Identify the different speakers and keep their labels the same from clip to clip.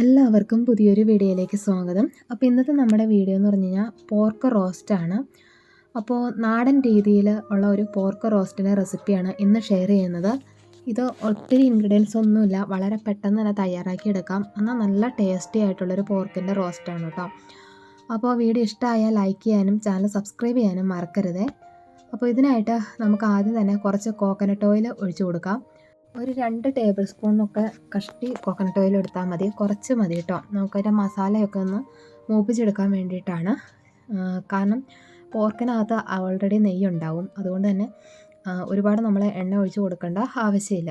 Speaker 1: എല്ലാവർക്കും പുതിയൊരു വീഡിയോയിലേക്ക് സ്വാഗതം. അപ്പോൾ ഇന്നത്തെ നമ്മുടെ വീഡിയോ എന്ന് പറഞ്ഞു കഴിഞ്ഞാൽ പോർക്ക് റോസ്റ്റാണ് അപ്പോൾ നാടൻ രീതിയിൽ ഉള്ള ഒരു പോർക്ക് റോസ്റ്റിന്റെ റെസിപ്പിയാണ് ഇന്ന് ഷെയർ ചെയ്യുന്നത്. ഇത് ഒത്തിരി ഇൻഗ്രീഡിയൻസ് ഒന്നുമില്ല. വളരെ പെട്ടെന്ന് തന്നെ തയ്യാറാക്കിയെടുക്കാം. എന്നാൽ നല്ല ടേസ്റ്റി ആയിട്ടുള്ളൊരു പോർക്കിന്റെ റോസ്റ്റാണ് കേട്ടോ. അപ്പോൾ വീഡിയോ ഇഷ്ടമായാൽ ലൈക്ക് ചെയ്യാനും ചാനൽ സബ്സ്ക്രൈബ് ചെയ്യാനും മറക്കരുതേ. അപ്പോൾ ഇതിനായിട്ട് നമുക്ക് ആദ്യം തന്നെ കുറച്ച് കോക്കനട്ട് ഓയിൽ ഒഴിച്ചു കൊടുക്കാം. ഒരു രണ്ട് ടേബിൾ സ്പൂണൊക്കെ കഷ്ടി കോക്കനട്ട് ഓയിൽ എടുത്താൽ മതി. കുറച്ച് മതി കേട്ടോ നമുക്കതിന്റെ മസാലയൊക്കെ ഒന്ന് മൂപ്പിച്ചെടുക്കാൻ വേണ്ടിയിട്ടാണ്. കാരണം പോർക്കിനകത്ത് ഓൾറെഡി നെയ്യ് ഉണ്ടാവും. അതുകൊണ്ട് തന്നെ ഒരുപാട് നമ്മൾ എണ്ണ ഒഴിച്ച് കൊടുക്കേണ്ട ആവശ്യമില്ല.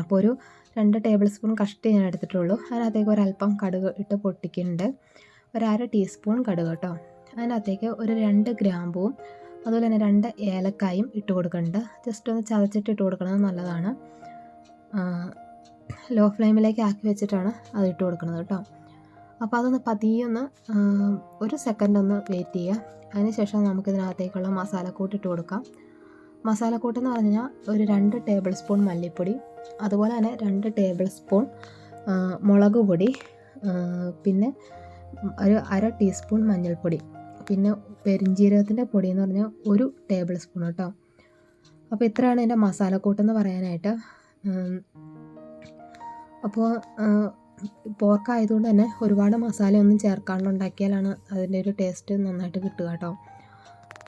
Speaker 1: അപ്പോൾ ഒരു രണ്ട് ടേബിൾ സ്പൂൺ കഷ്ടി ഞാൻ എടുത്തിട്ടുള്ളൂ. അതിനകത്തേക്ക് ഒരല്പം കടുക് ഇട്ട് പൊട്ടിക്കുന്നുണ്ട്. ഒരു അര ടീസ്പൂൺ കടുക് കേട്ടോ അതിനകത്തേക്ക് ഒരു രണ്ട് ഗ്രാമ്പുവും അതുപോലെ തന്നെ രണ്ട് ഏലക്കായും ഇട്ട് കൊടുക്കുന്നുണ്ട്. ജസ്റ്റ് ഒന്ന് ചതച്ചിട്ട് ഇട്ട് കൊടുക്കുന്നത് നല്ലതാണ്. ലോ ഫ്ലെയിമിലേക്ക് ആക്കി വെച്ചിട്ടാണ് അത് ഇട്ട് കൊടുക്കുന്നത് കേട്ടോ. അപ്പോൾ അതൊന്ന് പതിയെ ഒന്ന് ഒരു സെക്കൻഡ് ഒന്ന് വെയിറ്റ് ചെയ്യുക. അതിനുശേഷം നമുക്കിതിനകത്തേക്കുള്ള മസാലക്കൂട്ട് ഇട്ട് കൊടുക്കാം. മസാലക്കൂട്ട് എന്ന് പറഞ്ഞു കഴിഞ്ഞാൽ ഒരു രണ്ട് ടേബിൾ സ്പൂൺ മല്ലിപ്പൊടി അതുപോലെ തന്നെ രണ്ട് ടേബിൾ സ്പൂൺ മുളക് പൊടി പിന്നെ ഒരു അര ടീസ്പൂൺ മഞ്ഞൾപ്പൊടി പിന്നെ പെരിഞ്ജീരകത്തിന്റെ പൊടി എന്ന് പറഞ്ഞാൽ ഒരു ടേബിൾ സ്പൂൺ കേട്ടോ. അപ്പോൾ ഇത്രയാണ് എന്റെ മസാലക്കൂട്ടെന്ന് പറയാനായിട്ട്. അപ്പോൾ പോർക്കായതുകൊണ്ട് തന്നെ ഒരുപാട് മസാലയൊന്നും ചേർക്കാണ്ട് ഉണ്ടാക്കിയാലാണ് അതിന്റെ ഒരു ടേസ്റ്റ് നന്നായിട്ട് കിട്ടുക കേട്ടോ.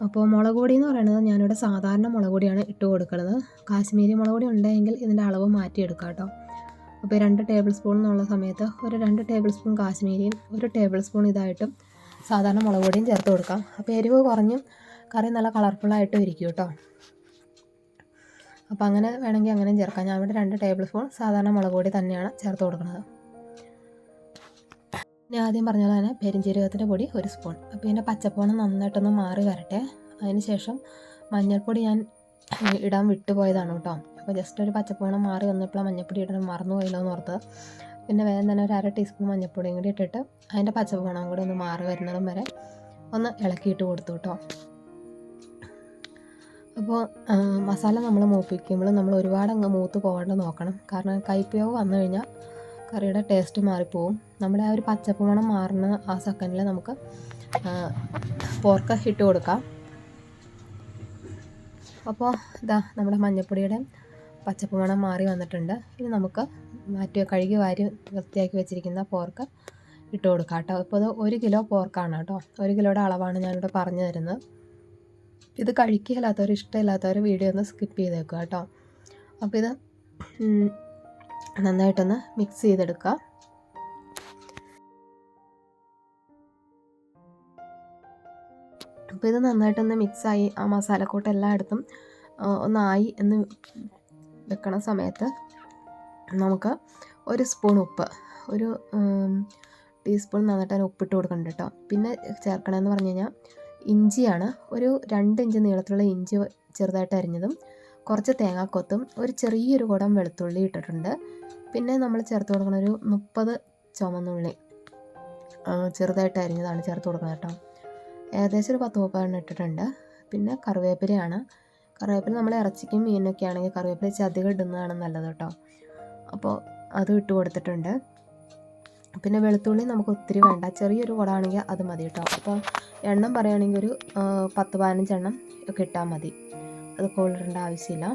Speaker 1: അപ്പോൾ മുളക് പൊടി എന്ന് പറയുന്നത് ഞാനിവിടെ സാധാരണ മുളക് പൊടിയാണ് ഇട്ട് കൊടുക്കുന്നത്. കാശ്മീരി മുളക് പൊടി ഉണ്ടെങ്കിൽ ഇതിന്റെ അളവ് മാറ്റിയെടുക്കുക കേട്ടോ. അപ്പോൾ രണ്ട് ടേബിൾ സ്പൂൺ എന്നുള്ള സമയത്ത് ഒരു രണ്ട് ടേബിൾ സ്പൂൺ കാശ്മീരിയും ഒരു ടേബിൾ സ്പൂൺ ഇതായിട്ടും സാധാരണ മുളക് പൊടിയും ചേർത്ത് കൊടുക്കാം. അപ്പോൾ എരിവ് കുറഞ്ഞും കറി നല്ല കളർഫുള്ളായിട്ടും ഇരിക്കും കേട്ടോ അപ്പോൾ അങ്ങനെ വേണമെങ്കിൽ അങ്ങനെയും ചേർക്കാം. ഞാൻ ഇവിടെ രണ്ട് ടേബിൾ സ്പൂൺ സാധാരണ മുളക് പൊടി തന്നെയാണ് ചേർത്ത് കൊടുക്കുന്നത്. ഞാൻ ആദ്യം പറഞ്ഞ പോലെ തന്നെ പെരിഞ്ചീരകത്തിന്റെ പൊടി ഒരു സ്പൂൺ അപ്പോൾ ഇതിന്റെ പച്ചപ്പോണം നന്നായിട്ടൊന്ന് മാറി വരട്ടെ. അതിന് ശേഷം മഞ്ഞൾപ്പൊടി ഞാൻ ഇടാൻ വിട്ടുപോയതാണ് കേട്ടോ അപ്പോൾ ജസ്റ്റ് ഒരു പച്ചപ്പോണം മാറി വന്നപ്പോഴാണ് മഞ്ഞൾപ്പൊടി ഇടാൻ മറന്നുപോയല്ലോ എന്ന് ഓർത്തത്. പിന്നെ വേഗം തന്നെ ഒരു അര ടീസ്പൂൺ മഞ്ഞൾപ്പൊടിയും കൂടി ഇട്ടിട്ട് അതിന്റെ പച്ചപ്പ് പച്ചപ്പണം കൂടി ഒന്ന് മാറി വരുന്നതും വരെ ഒന്ന് ഇളക്കിയിട്ട് കൊടുത്തു കേട്ടോ. അപ്പോൾ മസാല നമ്മൾ മൂപ്പിക്കുമ്പോൾ നമ്മൾ ഒരുപാട് അങ്ങ് മൂത്ത് പോകാണ്ട് നോക്കണം. കാരണം കൈപ്പിയോ വന്നു കഴിഞ്ഞാൽ കറിയുടെ ടേസ്റ്റ് മാറിപ്പോവും. നമ്മുടെ ആ ഒരു പച്ചപ്പ് മണം മാറുന്ന ആ സെക്കൻഡിൽ നമുക്ക് പോർക്ക് ഇട്ട് കൊടുക്കാം. അപ്പോൾ ഇതാ നമ്മുടെ മഞ്ഞൾപ്പൊടിയുടെ പച്ചപ്പമണം മാറി വന്നിട്ടുണ്ട്. ഇനി നമുക്ക് മാറ്റി കഴുകി വാരി വൃത്തിയാക്കി വെച്ചിരിക്കുന്ന പോർക്ക് ഇട്ട് കൊടുക്കാം കേട്ടോ. ഇപ്പോൾ ഇത് ഒരു കിലോ പോർക്കാണ് കേട്ടോ. ഒരു കിലോയുടെ അളവാണ് ഞാനിവിടെ പറഞ്ഞു തരുന്നത്. ഇത് കഴിക്കില്ലാത്തവർ ഇഷ്ടമില്ലാത്തവർ വീഡിയോ ഒന്ന് സ്കിപ്പ് ചെയ്തേക്കുക കേട്ടോ. അപ്പോൾ ഇത് നന്നായിട്ടൊന്ന് മിക്സ് ചെയ്തെടുക്കുക. അപ്പോൾ ഇത് നന്നായിട്ടൊന്ന് മിക്സായി ആ മസാലക്കൂട്ട് എല്ലായിടത്തും ഒന്നായി എന്ന് വെക്കണ സമയത്ത് നമുക്ക് ഒരു സ്പൂൺ ഉപ്പ് ഒരു ടീസ്പൂൺ നന്നായിട്ട് അതിന് ഉപ്പിട്ട് കൊടുക്കണം കേട്ടോ. പിന്നെ ചേർക്കണമെന്ന് പറഞ്ഞു കഴിഞ്ഞാൽ ഇഞ്ചിയാണ്. ഒരു രണ്ട് ഇഞ്ച് നീളത്തിലുള്ള ഇഞ്ചി ചെറുതായിട്ട് അരിഞ്ഞതും കുറച്ച് തേങ്ങാക്കൊത്തും ഒരു ചെറിയൊരു കുടം വെളുത്തുള്ളി ഇട്ടിട്ടുണ്ട്. പിന്നെ നമ്മൾ ചേർത്ത് കൊടുക്കണ ഒരു മുപ്പത് ചുമന്നുള്ളി ചെറുതായിട്ട് അരിഞ്ഞതാണ് ചേർത്ത് കൊടുക്കുന്നത് കേട്ടോ. ഏകദേശം ഒരു പത്ത് മുപ്പതെണ്ണം ഇട്ടിട്ടുണ്ട്. പിന്നെ കറിവേപ്പിലയാണ്. കറിവേപ്പില നമ്മൾ ഇറച്ചിക്കും മീനൊക്കെ ആണെങ്കിൽ കറിവേപ്പില ചതികൾ ഇടുന്നതാണ് നല്ലത് കേട്ടോ. അപ്പോൾ അതും ഇട്ട് കൊടുത്തിട്ടുണ്ട്. പിന്നെ വെളുത്തുള്ളി നമുക്ക് ഒത്തിരി വേണ്ട. ചെറിയൊരു കുടമാണെങ്കിൽ അത് മതി കേട്ടോ. അപ്പോൾ എണ്ണം പറയുകയാണെങ്കിൽ ഒരു പത്ത് പതിനഞ്ചെണ്ണം ഒക്കെ ഇട്ടാൽ മതി. അത് കൊള്ളിടേണ്ട ആവശ്യമില്ല.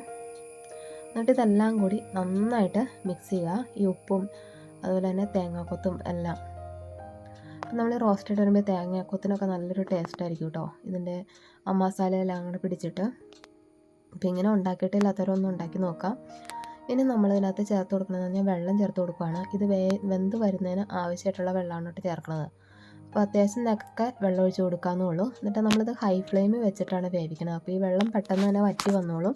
Speaker 1: എന്നിട്ട് ഇതെല്ലാം കൂടി നന്നായിട്ട് മിക്സ് ചെയ്യുക. ഈ ഉപ്പും അതുപോലെ തന്നെ തേങ്ങാക്കൊത്തും എല്ലാം. നമ്മൾ റോസ്റ്റഡ് വരുമ്പോൾ തേങ്ങാക്കൊത്തിനൊക്കെ നല്ലൊരു ടേസ്റ്റ് ആയിരിക്കും കേട്ടോ. ഇതിന്റെ ആ മസാല എല്ലാം കൂടെ പിടിച്ചിട്ട്. അപ്പം ഇങ്ങനെ ഉണ്ടാക്കിയിട്ടില്ലാത്തവരൊന്നും ഉണ്ടാക്കി നോക്കാം. ഇനി നമ്മൾ ഇതിനകത്ത് ചേർത്ത് കൊടുക്കുന്നത് പറഞ്ഞാൽ വെള്ളം ചേർത്ത് കൊടുക്കുകയാണ് ഇത് വേ വെന്ത് വരുന്നതിന് ആവശ്യമായിട്ടുള്ള വെള്ളമാണ് ഇട്ട് ചേർക്കുന്നത് അപ്പോൾ അത്യാവശ്യം നിനക്കൊക്കെ വെള്ളം ഒഴിച്ച് കൊടുക്കാമെന്നേ ഉള്ളൂ. എന്നിട്ട് നമ്മളിത് ഹൈ ഫ്ലെയിമിൽ വെച്ചിട്ടാണ് വേവിക്കുന്നത്. അപ്പോൾ ഈ വെള്ളം പെട്ടെന്ന് തന്നെ വറ്റി വന്നോളും.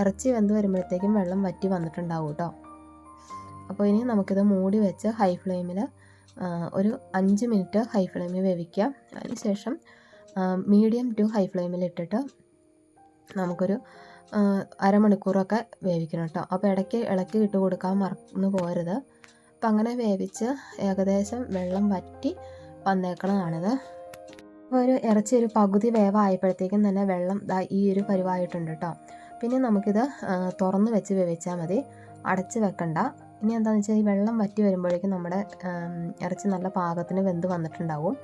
Speaker 1: ഇറച്ചി വെന്ത് വരുമ്പോഴത്തേക്കും വെള്ളം വറ്റി വന്നിട്ടുണ്ടാവും കേട്ടോ. അപ്പോൾ ഇനി നമുക്കിത് മൂടി വെച്ച് ഹൈ ഫ്ലെയിമിൽ ഒരു അഞ്ച് മിനിറ്റ് ഹൈ ഫ്ലെയിമിൽ വേവിക്കാം അതിനുശേഷം മീഡിയം ടു ഹൈ ഫ്ലെയിമിൽ ഇട്ടിട്ട് നമുക്കൊരു അരമണിക്കൂറൊക്കെ വേവിക്കണം കേട്ടോ. അപ്പോൾ ഇടയ്ക്ക് ഇളക്കി ഇട്ട് കൊടുക്കാൻ മറന്നു പോരുത് അപ്പം അങ്ങനെ വേവിച്ച് ഏകദേശം വെള്ളം വറ്റി വന്നേക്കണതാണിത്. അപ്പോൾ ഒരു ഇറച്ചി ഒരു പകുതി വേവായപ്പോഴത്തേക്കും തന്നെ വെള്ളം ഈ ഒരു പരുവായിട്ടുണ്ട് കേട്ടോ. പിന്നെ നമുക്കിത് തുറന്ന് വെച്ച് വേവിച്ചാൽ മതി. അടച്ച് വെക്കണ്ട. ഇനി എന്താണെന്ന് വെച്ചാൽ ഈ വെള്ളം വറ്റി വരുമ്പോഴേക്കും നമ്മുടെ ഇറച്ചി നല്ല പാകത്തിന് വെന്ത് വന്നിട്ടുണ്ടാവും.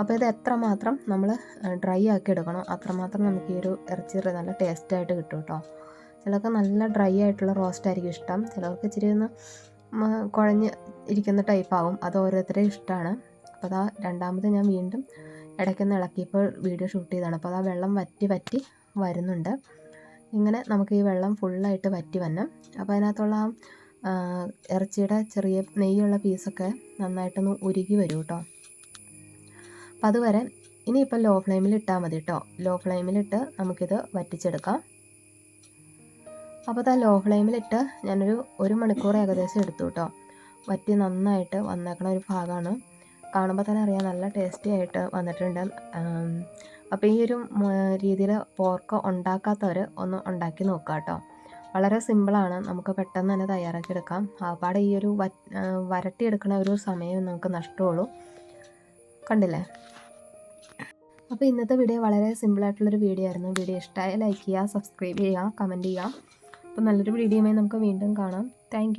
Speaker 1: അപ്പോൾ ഇത് എത്രമാത്രം നമ്മൾ ഡ്രൈ ആക്കി എടുക്കണോ അത്രമാത്രം നമുക്ക് ഈ ഒരു ഇറച്ചി നല്ല ടേസ്റ്റായിട്ട് കിട്ടും കേട്ടോ. ചിലർക്ക് നല്ല ഡ്രൈ ആയിട്ടുള്ള റോസ്റ്റ് ആയിരിക്കും ഇഷ്ടം. ചിലർക്ക് ഇച്ചിരി ഒന്ന് കുഴഞ്ഞ് ഇരിക്കുന്ന ടൈപ്പ് ആവും. അത് ഓരോരുത്തരുടെ ഇഷ്ടമാണ് അപ്പോൾ അതാ രണ്ടാമത് ഞാൻ വീണ്ടും ഇടയ്ക്കൊന്ന് ഇളക്കിയപ്പോൾ വീഡിയോ ഷൂട്ട് ചെയ്താണ് അപ്പോൾ അതാ വെള്ളം വറ്റി വറ്റി വരുന്നുണ്ട്. ഇങ്ങനെ നമുക്ക് ഈ വെള്ളം ഫുള്ളായിട്ട് വറ്റി വരണം. അപ്പോൾ അതിനകത്തുള്ള ഇറച്ചിയുടെ ചെറിയ നെയ്യുള്ള പീസൊക്കെ നന്നായിട്ടൊന്ന് ഉരുകി വരും കേട്ടോ. അപ്പം അതുവരെ ഇനിയിപ്പോൾ ലോ ഫ്ലെയിമിൽ ഇട്ടാൽ മതി കേട്ടോ ലോ ഫ്ലെയിമിലിട്ട് നമുക്കിത് വറ്റിച്ചെടുക്കാം. അപ്പോൾ ആ ലോ ഫ്ലെയിമിലിട്ട് ഞാനൊരു ഒരു മണിക്കൂർ ഏകദേശം എടുത്തു കേട്ടോ വറ്റി നന്നായിട്ട് വന്നേക്കണ ഒരു ഭാഗമാണ് കാണുമ്പോൾ തന്നെ അറിയാം നല്ല ടേസ്റ്റി ആയിട്ട് വന്നിട്ടുണ്ട്. അപ്പോൾ ഈ ഒരു രീതിയിൽ പോർക്ക് ഉണ്ടാക്കാത്തവർ ഒന്ന് ഉണ്ടാക്കി നോക്കുക കേട്ടോ വളരെ സിമ്പിളാണ് നമുക്ക് പെട്ടെന്ന് തന്നെ തയ്യാറാക്കിയെടുക്കാം ആപ്പാടെ ഈ ഒരു വരട്ടിയെടുക്കുന്ന ഒരു സമയം നമുക്ക് നഷ്ടമുള്ളൂ കണ്ടില്ലേ? അപ്പോൾ ഇന്നത്തെ വീഡിയോ വളരെ സിമ്പിളായിട്ടുള്ളൊരു വീഡിയോ ആയിരുന്നു. വീഡിയോ ഇഷ്ടമായ ലൈക്ക് ചെയ്യുക സബ്സ്ക്രൈബ് ചെയ്യുക കമന്റ് ചെയ്യുക. അപ്പോൾ നല്ലൊരു വീഡിയോയുമായി നമുക്ക് വീണ്ടും കാണാം. താങ്ക്